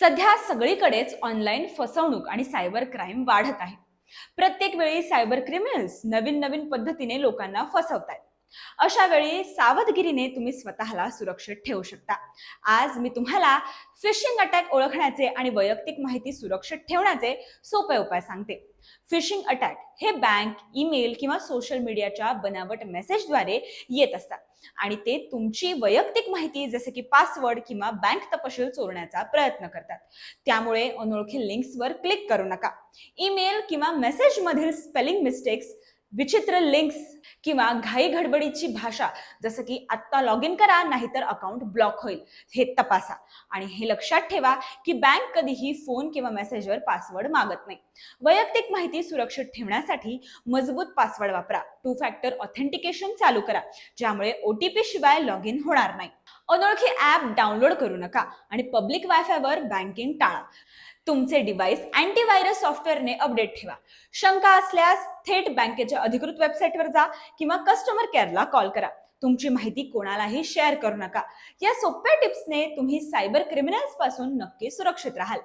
सध्या सगळीकडेच ऑनलाईन फसवणूक आणि सायबर क्राईम वाढत आहे. प्रत्येक वेळी सायबर क्रिमिनल्स नवीन नवीन पद्धतीने लोकांना फसवतायत. अशा वेळी सावधगिरीने तुम्ही स्वतःला सुरक्षित ठेवू शकता. आज मी तुम्हाला फिशिंग अटॅक ओळखण्याचे आणि वैयक्तिक माहिती सुरक्षित ठेवण्याचे सोपे उपाय सांगते. फिशिंग अटॅक हे बँक ईमेल किंवा सोशल मीडियाच्या बनावट मेसेजद्वारे येत असतात. आणि ते तुमची वैयक्तिक माहिती जसे की पासवर्ड किंवा बँक तपशील चोरण्याचा प्रयत्न करतात. त्यामुळे अनोळखी लिंक्सवर क्लिक करू नका. ईमेल किंवा मेसेजमधील स्पेलिंग मिस्टेक्स विचित्र लिंक्स किंवा घाई घडबडीची भाषा जसं की आत्ता लॉग इन करा नाहीतर अकाउंट ब्लॉक होईल. हे तपासा. आणि हे लक्षात ठेवा की बँक कधीही फोन किंवा मेसेजवर पासवर्ड मागत नाही. वैयक्तिक माहिती सुरक्षित ठेवण्यासाठी मजबूत पासवर्ड वापरा. टू फॅक्टर ऑथेंटिकेशन चालू करा ज्यामुळे ओ टी पी शिवाय लॉग इन होणार नाही. अनोळखी ॲप डाउनलोड करू नका आणि पब्लिक वायफायवर बँकिंग टाळा. तुमचे डिव्हाइस अँटीव्हायरस सॉफ्टवेअरने अपडेट ठेवा. शंका असल्यास थेट बँकेच्या अधिकृत वेबसाईटवर जा किंवा कस्टमर केअरला कॉल करा. तुमची माहिती कोणालाही शेअर करू नका. या सोप्या टिप्सने तुम्ही सायबर क्रिमिनल्सपासून नक्की सुरक्षित राहाल.